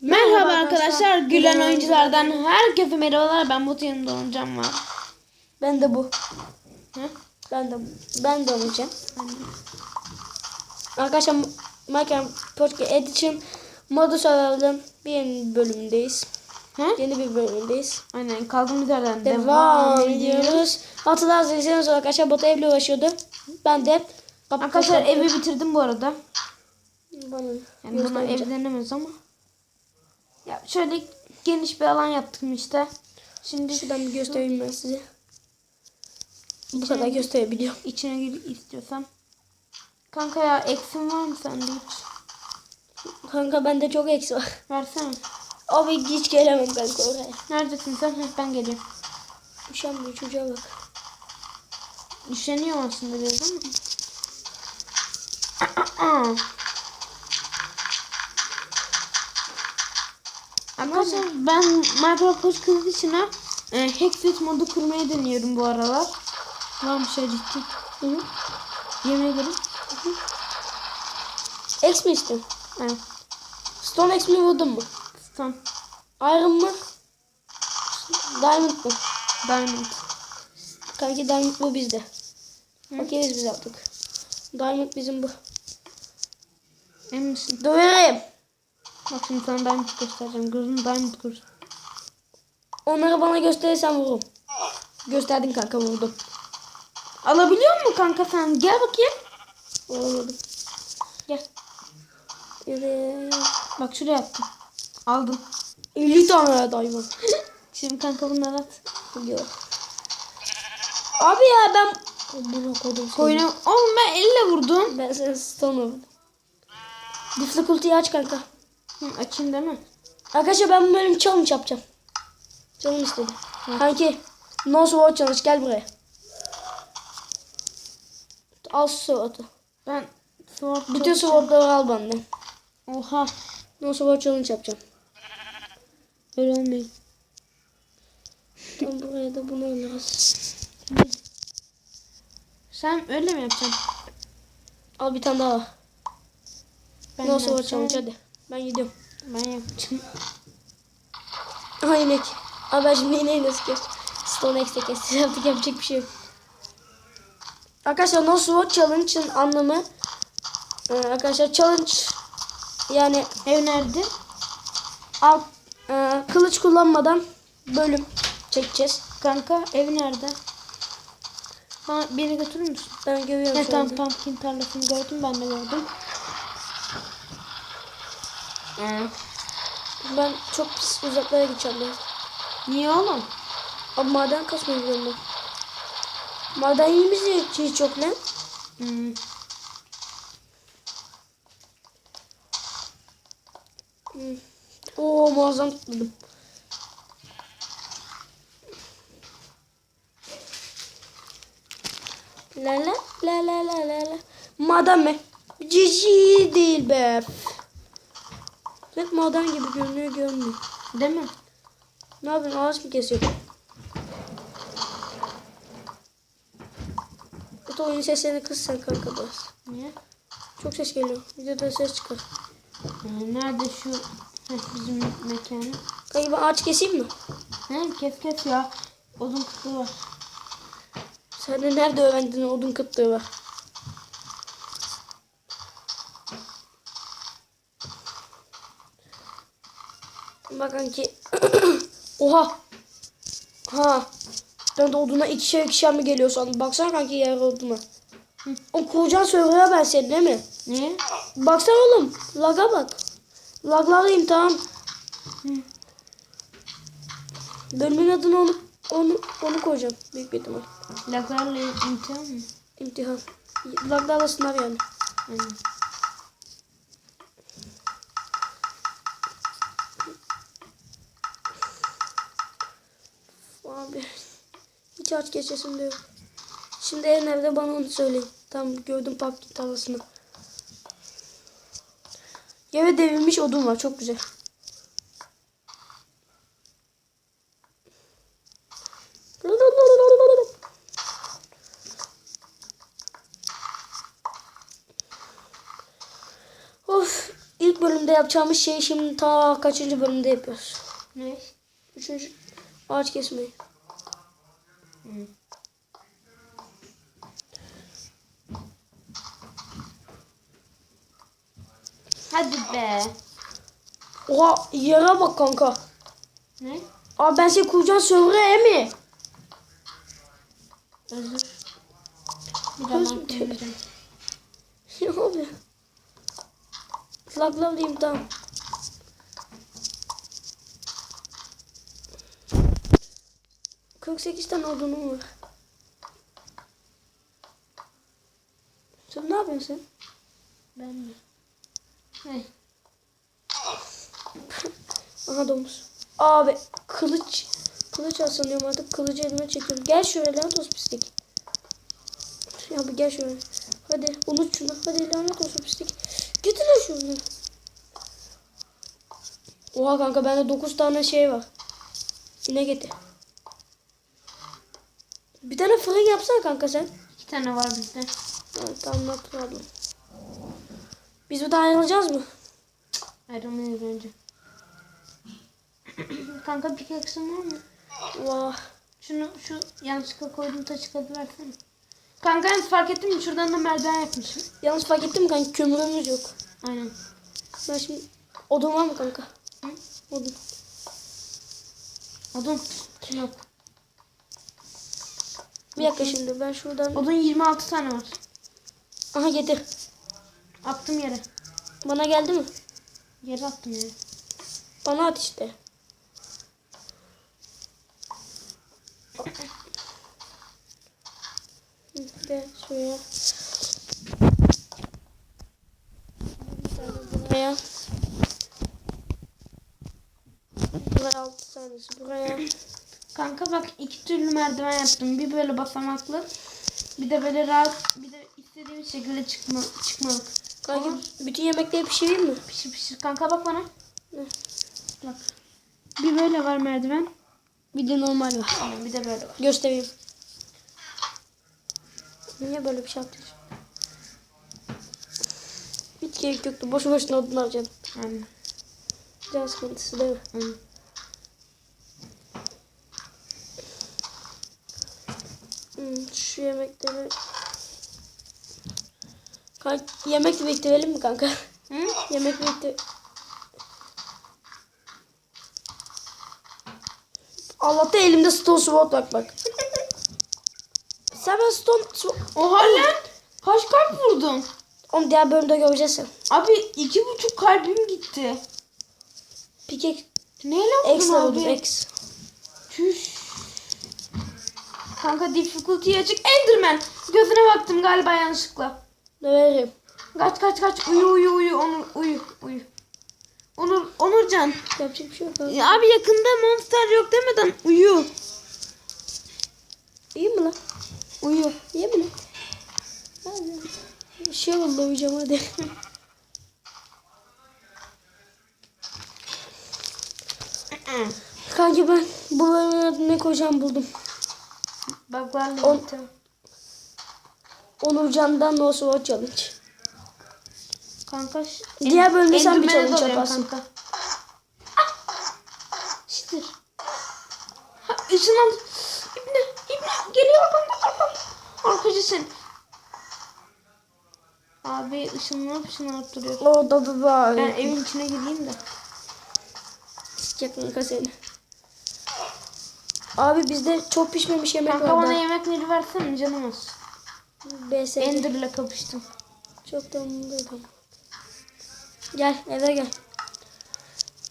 Merhaba arkadaşlar, Gülen oyunculardan herkese merhabalar. Ben Batu yanımda olacağım var. Ben de bu. Hı? Ben de ben de olacağım. Arkadaşlar Minecraft Podcast Edition modu soralım. Bir yeni bölümündeyiz. Hı? Yeni bir bölümündeyiz. Aynen kaldığımız yerden Devam, devam ediyoruz. Hatırlarsanız arkadaşlar Batu evle uğraşıyordu. Ben de Arkadaşlar evi bitirdim bu arada. Bana Yani buna ev göstereceğim. denemez ama. Ya şöyle geniş bir alan yaptım işte. Şimdi Şuradan bir göstereyim ben size. Bu İçine- kadar gösterebiliyorum. içine gir istiyorsam. Kanka ya eksim var mı sende hiç? Kanka bende çok eksi var. Versene. Abi hiç gelemem kanka oraya. Neredesin sen? Heh, ben geliyorum. Üşenmiyor çocuğa bak. Üşeniyorum aslında biraz ama. Arkadaşlar ben Minecraft Post ha, e, Hexit modu kurmayı deniyorum bu aralar. Şey. Hı hı. Yemin ederim. X mi istin? Evet. Stone X mi vurdun mu? Tamam. Iron mı? Diamond mı? Diamond. Kanki Diamond bu bizde. Bakeriz biz yaptık. Diamond bizim bu. Emin misin? Döverim. Bak şimdi sana Diamond göstereceğim. Gözün Diamond kursun. Onları bana gösterirsen vururum. Gösterdin kanka vurdum. Alabiliyor musun kanka sen? Gel bakayım. Olmadı. Gel. Evet. Bak şuraya attım. Aldım. 50 tane diamond. Şimdi kanka bunları at. Yok. Abi ya ben... Buna kodum seni. Koyunu. Oğlum ben elle vurdum. Ben sana stone vurdum. Difficulty'yi aç kanka. Hı, açayım değil mi? Arkadaşlar ben bu bölüm challenge yapacağım. Canım istedi. Kanki no sword challenge gel buraya. Al sword'u. Ben sword Bütün sword'ları al benden. Oha. No sword challenge yapacağım. Öyle olmuyor. Ben buraya da bunu alırız. Sen öyle mi yapacaksın? Al bir tane daha. Ben no sword challenge hadi. Ben gidiyorum. Ben yapacağım. Aha inek. Abi ben şimdi ineği nasıl kes? Stone X'te kes. Artık yapacak bir şey yok. Arkadaşlar No Sword Challenge'ın anlamı e, arkadaşlar challenge yani Ev nerede? al e, kılıç kullanmadan bölüm çekeceğiz. Kanka ev nerede? Ha beni götürür müsün? Ben görüyorum Ne tam pumpkin tarlasını gördüm ben de gördüm. Ee, Ben çok pis uzaklara gideceğim ben. niye oğlum? Abi maden kasmayı biliyorum ben. Maden yiyimiz hiç yok lan. Hmm. Hmm. Oo muazzam tutmadım. La la la la la la la. Maden mi? Cici değil be. Hep maden gibi görünüyor görünmüyor. Değil mi? Ne yapıyorsun ağaç mı kesiyor? Bu oyun seslerini kıs sen kanka biraz. Niye? Çok ses geliyor. Videoda ses çıkar. Ee, nerede şu Heh, bizim mekanı? Kanka ben ağaç keseyim mi? He kes kes ya. Odun kıtlığı var. Sen de nerede öğrendin odun kıtlığı var? Bak kanki. Oha. Ha. Ben de oduna ikişer ikişer mi geliyor sandım. Baksana kanki yer oduna. O kocan söylüyor ben seni değil mi? Niye? Baksana oğlum. Laga bak. Laglarıyım tamam. Bölümün adını onu onu onu koyacağım. Büyük bir ihtimal. Laglarla imtihan mı? İmtihan. Laglarla sınav yani. Aynen. Abi. Aç geçesim de yok. Şimdi ev nerede bana onu söyleyin. Tamam gördüm pumpkin tarlasını. Yere devrilmiş odun var çok güzel. Of ilk bölümde yapacağımız şeyi şimdi ta kaçıncı bölümde yapıyoruz? Ne? Üçüncü ağaç kesmeyi. Hadi be. Oha yere bak kanka. Ne? Abi ben seni kuracağım server'a mi? Özür. Bir dilerim. bakmayacağım. Ya abi. Flaglavlayayım tamam. Kırk sekiz tane odunum var. Sen ne yapıyorsun sen? Ben mi? Ne? Aha domuz. Abi kılıç. Kılıç aslanıyorum artık. Kılıcı elime çekiyorum. Gel şöyle lanet olsun pislik. Ya bir gel şöyle. Hadi unut şunu. Hadi lanet olsun pislik. Getir lan şunu. Oha kanka bende 9 tane şey var. Yine getir. Bir tane fırın yapsana kanka sen. İki tane var bizde. Evet, tamam hatırladım. Biz buradan ayrılacağız mı? Ayrılmayız önce. Kanka pickaxe'ın var mı? Vah. Şunu şu yanlışlıkla koyduğum taşı kadı versene. Kanka yalnız fark ettin mi? Şuradan da merdiven yapmışım. Yalnız fark ettin mi kanka kömürümüz yok. Aynen. Ben şimdi odun var mı kanka? Hı? Odun. Odun. Yok. Bir dakika şimdi ben şuradan... Odun 26 tane var. Aha getir. Attım yere. Bana geldi mi? Yere attım yere. Bana at işte. Gel şuraya. Buraya. Buraya altı tanesi buraya. Kanka bak iki türlü merdiven yaptım. Bir böyle basamaklı. Bir de böyle rahat. Bir de istediğim şekilde çıkma, çıkmalık. Kanka bütün yemekleri pişireyim mi? Pişir pişir. Kanka bak bana. Ne? Bak. Bir böyle var merdiven. Bir de normal var. Tamam bir de böyle var. Göstereyim. Niye böyle bir şey yaptın? Hiç gerek yoktu. Boşu boşuna odun harcadım. Aynen. Can sıkıntısı değil mi? Aynen. Şu yemekleri... Kanka, yemek bekleyelim mi kanka? Hı? yemek bekle... Allah'ta elimde stone sword bak bak. Sen ben stone sword... Oha lan. Kaç kalp vurdun? Oğlum diğer bölümde göreceğiz sen. Abi iki buçuk kalbim gitti. Pike Neyle vurdun X abi? X. Çüş. Kanka difficulty açık. Enderman. Gözüne baktım galiba yanlışlıkla. Döverim. Kaç kaç kaç. Uyu uyu uyu. Onur uyu uyu. Onur Onurcan. Yapacak bir şey yok abi. Ya abi yakında monster yok demeden uyu. İyi mi lan? Uyu. İyi mi lan? Bir şey oldu uyuyacağım hadi. Kanki ben bu bölümün ne koyacağım buldum. Baklarla On- bitti. Onurcan'dan No Sword Challenge. Kanka. Diğer bölümde sen bir challenge yaparsın. Kanka. Şiştir. Ha, ışınlan. İbne, İbne geliyor arkamda arkamda. Arkacı sen. Abi ışınlanıp ışınlanıp duruyor. O da da da. Ben evin içine gireyim de. Sıcak kanka seni. Abi bizde çok pişmemiş yemek Kanka var bana da. yemekleri versene canım olsun. BSG. Ender'la kapıştım. Çok da mutluyum. Gel eve gel.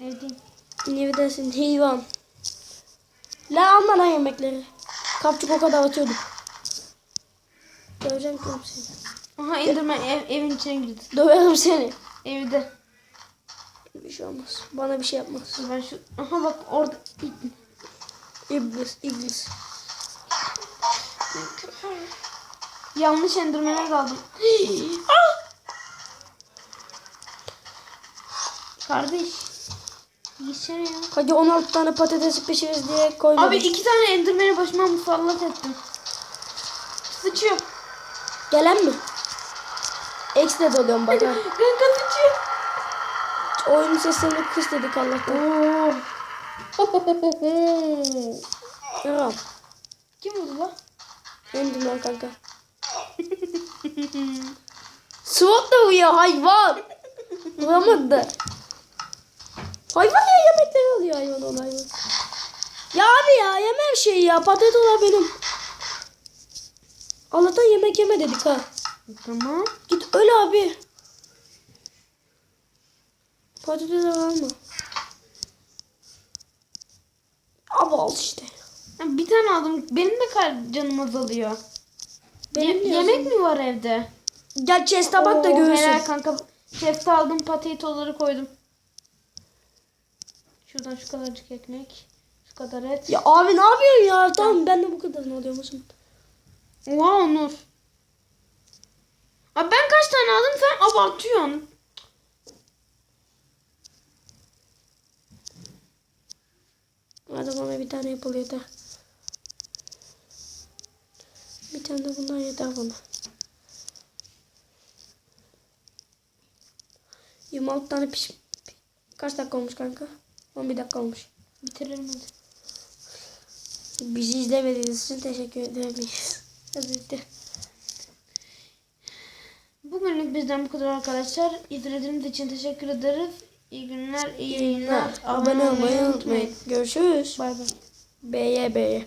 Evdeyim. Niye dersin hayvan. La alma lan yemekleri. Kapçuk o kadar atıyorduk. Döveceğim ki seni. Aha Enderman ev, evin içine girdi. Döverim seni. Evde. Bir şey olmaz. Bana bir şey yapmaz. Ben şu... Aha bak orada. İblis, iblis. Yanlış Enderman'e kaldım. Ah! Kardeş. Yesene ya. Hadi 16 tane patates pişiririz diye koymadım. Abi iki tane Enderman'i başıma musallat ettim. Sıçıyor. Gelen mi? Ekstra doluyorum bak ha. Kanka sıçıyor. Oyunun seslerini kıs dedik Allah'tan. Oo. Yaram. Kim vurdu lan? Yendim ben kanka. SWAT da uyuyor hayvan. Vuramadı. Hayvan ya yemekleri alıyor hayvan on hayvan. Ya abi ya yemem şeyi ya patatesler benim. Allah'tan yemek yeme dedik ha. Tamam. Git öl abi. Patatesler alma. Abi al işte. Bir tane aldım. Benim de canım azalıyor. Benim Ye- yemek mi var evde? Gel chest'e bak da görürsün. Helal kanka. Chest'e aldım potatosları koydum. Şuradan şu kadarcık ekmek. Şu kadar et. Ya abi ne yapıyorsun ya? Tamam ben de bu kadarını alıyormuşum. Oha Onur. Abi ben kaç tane aldım sen abartıyorsun. Hadi bana bir tane yapıl yeter. Bir tane de bundan yeter bana. 26 tane piş... Kaç dakika olmuş kanka? 11 dakika olmuş. Bitirelim hadi. Bizi izlemediğiniz için teşekkür edemeyiz. Bitti. Bugünlük bizden bu kadar arkadaşlar. İzlediğiniz için teşekkür ederiz. İyi günler, iyi yayınlar. Abone olmayı unutmayın. Görüşürüz. Bay bay. B'ye B'ye.